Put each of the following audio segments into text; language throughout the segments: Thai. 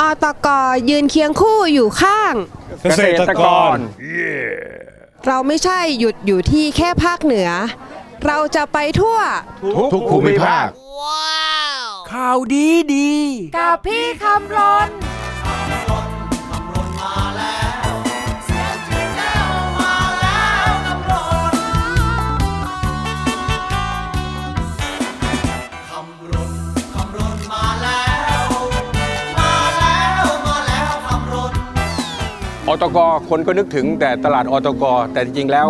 อตกยืนเคียงคู่อยู่ข้าง เกษตรกร เราไม่ใช่หยุดอยู่ที่แค่ภาคเหนือ เราจะไปทั่ว ทุกภูมิภาค ข่าวดีดี กับพี่คำรน อตกคนก็นึกถึงแต่ตลาดอตกแต่จริงๆแล้ว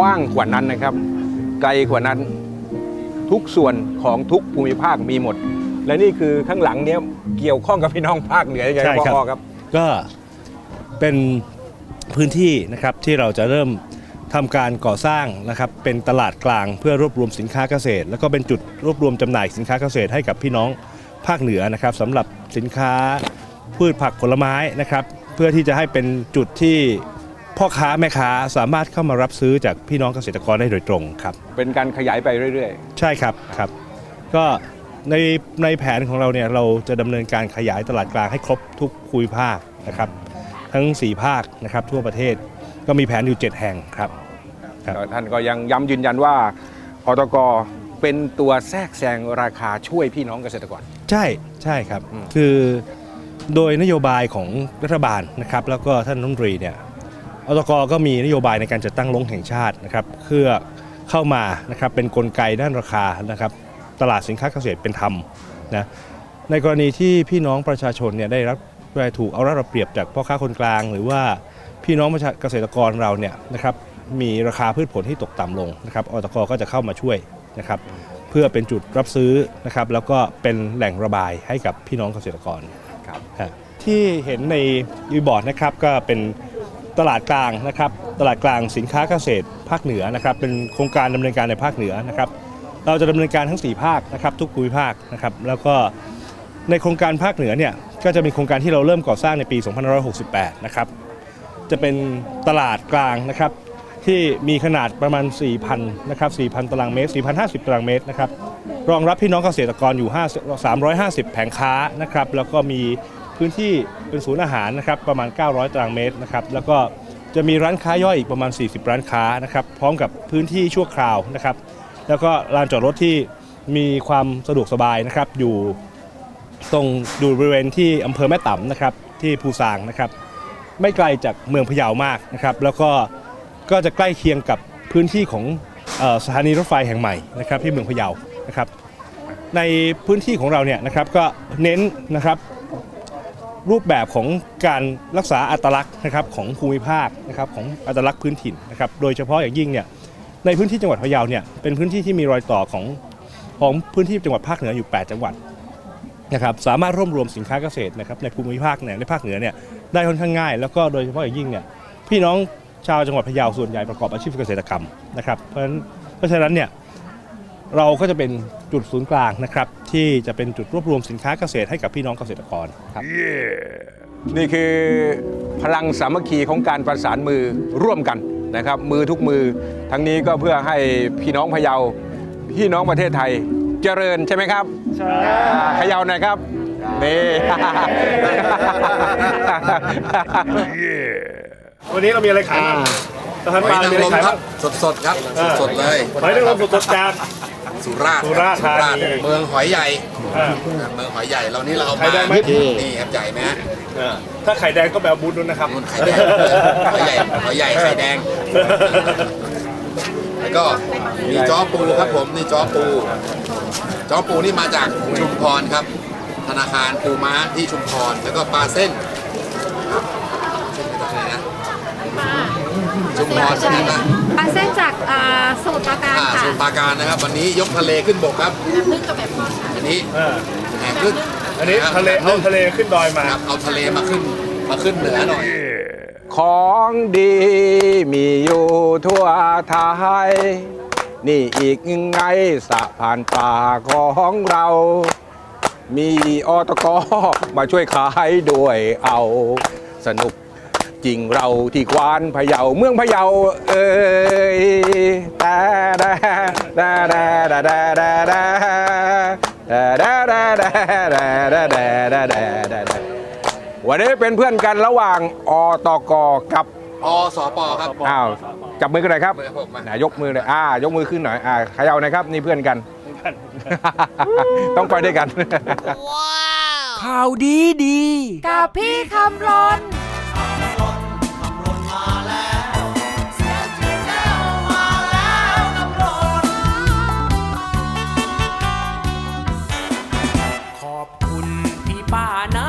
ว่างกว่านั้นนะครับ ไกลกว่านั้นทุกส่วนของทุกภูมิภาคมีหมด และนี่คือข้างหลังเนี้ยเกี่ยวข้องกับพี่น้องภาคเหนือยังไงใช่ครับ พอครับ ก็เป็นพื้นที่นะครับที่เราจะเริ่มทำการก่อสร้างนะครับเป็นตลาดกลางเพื่อรวบรวมสินค้าเกษตร แล้วก็เป็นจุดรวบรวมจำหน่ายสินค้าเกษตรให้กับพี่น้องภาคเหนือนะครับสำหรับสินค้าพืชผักผลไม้นะครับ เพื่อที่จะให้เป็นจุดที่พ่อค้าแม่ค้าสามารถเข้ามารับซื้อจากพี่น้องเกษตรกรได้โดยตรงครับ เป็นการขยายไปเรื่อย ใช่ครับครับก็ในในแผนของเราเนี่ยเราจะดำเนินการขยายตลาดกลางให้ครบทุกภูมิภาคนะครับทั้ง 4 ภาคนะครับทั่วประเทศก็มีแผนอยู่ 7 แห่งครับ ครับ ๆ ท่านก็ยังย้ำยืนยันว่าอตกเป็นตัวแทรกแซงราคาช่วยพี่น้องเกษตรกร ใช่ใช่ครับ อืม คือ โดยนโยบายของรัฐบาลนะครับแล้วก็ท่านรัฐมนตรีเนี่ยอตกก็มีนโยบายในการจัดตั้งลงแห่งชาตินะครับเพื่อเข้ามานะครับเป็นกลไกด้านราคานะครับตลาดสินค้าเกษตรเป็นธรรมนะในกรณีที่พี่น้องประชาชนเนี่ยได้รับได้ถูกเอารัดเอาเปรียบจากพ่อค้าคนกลาง หรือว่าพี่น้องประชาเกษตรกรเราเนี่ยนะครับมีราคาพืชผลที่ตกต่ำลงนะครับอตกก็จะเข้ามาช่วยนะครับเพื่อเป็นจุดรับซื้อนะครับแล้วก็เป็นแหล่งระบายให้กับพี่น้องเกษตรกร ที่เห็นในยูบอร์ดนะครับก็เป็นตลาดกลางนะครับตลาดกลางสินค้าเกษตรภาคเหนือนะครับเป็นโครงการดำเนินการในภาคเหนือนะครับเราจะดำเนินการทั้ง 4 ภาคนะครับทุกภูมิภาคนะครับแล้วก็ในโครงการภาคเหนือเนี่ยก็จะมีโครงการที่เราเริ่มก่อสร้างในปี 2568 นะครับจะเป็นตลาดกลางนะครับที่มีขนาดประมาณ 4,000 นะครับ 4,000 ตารางเมตร 4,050 ตารางเมตรนะครับรองรับพี่น้องเกษตรกรอยู่ 5 350 แผงค้านะครับแล้วก็มี พื้นที่เป็นศูนย์อาหารนะครับประมาณ 900 ตารางเมตรนะครับแล้วก็จะมีร้านค้าย่อยอีกประมาณ 40 ร้านค้านะครับพร้อมกับพื้นที่ชั่วคราวนะครับแล้วก็ลานจอดรถที่มีความสะดวกสบายนะครับอยู่ตรงอยู่บริเวณที่อำเภอแม่ต่ำนะครับที่ภูซางนะครับไม่ไกลจากเมืองพะเยามากนะครับแล้วก็ก็จะใกล้เคียงกับพื้นที่ของออสถานีรถไฟแห่งใหม่นะครับที่เมืองพะเยานะครับในพื้นที่ของเราเนี่ยนะครับก็เน้นนะครับ รูปแบบของการรักษาอัตลักษณ์นะครับของภูมิภาคนะครับของอัตลักษณ์พื้นถิ่นนะครับโดยเฉพาะอย่างยิ่งเนี่ยในพื้นที่จังหวัดพะเยาเนี่ยเป็นพื้นที่ที่มีรอยต่อของของพื้นที่จังหวัดภาคเหนืออยู่ 8 จังหวัดนะครับสามารถร่วมรวมสินค้าเกษตรนะครับในภูมิภาคเนี่ยในภาคเหนือเนี่ยได้ค่อนข้างง่าย แล้วก็โดยเฉพาะอย่างยิ่งเนี่ยพี่น้องชาวจังหวัดพะเยาส่วนใหญ่ประกอบอาชีพเกษตรกรรมนะครับเพราะฉะนั้นเพราะฉะนั้นเนี่ย เราก็จะเป็นจุดศูนย์กลางนะครับที่จะเป็นจุดรวบรวมสินค้าเกษตรให้กับพี่น้องเกษตรกรครับ นี่คือพลังสามัคคีของการประสานมือร่วมกันนะครับ มือทุกมือ ทั้งนี้ก็เพื่อให้พี่น้องพะเยาพี่น้องประเทศไทยเจริญใช่ไหมครับใช่พะเยาหน่อยครับนี่วันนี้เรามีอะไรขายบ้างสถานหอยบาลนางมีอะไรรมขายครับ้าบงสดๆครับเออสดๆเลยหอยนางรมสดๆจาก สุราษฎร์สุราษฎร์ธานี เมืองหอยใหญ่อ่าเมืองหอยใหญ่เรานี่เราเอาไข่มาแดงไหม นี่ครับใหญ่ไหมฮะอ่าถ้าไข่แดงก็แบบบูธนู้นนะครับนู่นไข่แดงหอยใหญ่หอยใหญ่ไข่แดง แล้วก็มีจ้อปูครับผมนี่จ้อปูจ้อปูนี่มาจากชุมพรครับ ธนาคารปูม้าที่ชุมพรแล้วก็ปลาเส้นครับอะไรนะชุมพรใช่ไหมนะ ปลาเส้นจากอ่าสมุทรปราการอ่าค่ะสมุทรปราการนะครับ วันนี้ยกทะเลขึ้นบกครับอันนี้อ่าแห่ขึ้นอันนี้ครับทะเลเอาทะเลขึ้นดอยมา ครับเอาทะเลมาขึ้นมาขึ้นเหนือหน่อย ของดีมีอยู่ทั่วไทย นี่อีกไงสะพานป่าของเรา มีอตกมาช่วยขายด้วยเอา สนุก จริงเราที่ควานพะเยาเมืองพะเยาเอ้ยแต่แต่แต่แต่แต่แต่แต่แต่แต่แต่แต่แต่แต่แต่แต่วันนี้เป็นเพื่อนกันระหว่างอตกกับอสปครับอ้าวจับมือกันหน่อยครับมือผมมาไหยกมือเลยอ่ายกมือขึ้นหน่อยอ่าเขย่าหนะครับนี่เพื่อนกัน ต้องไปด้วยกันข่าวดีดี กับพี่คำรน ป้านะ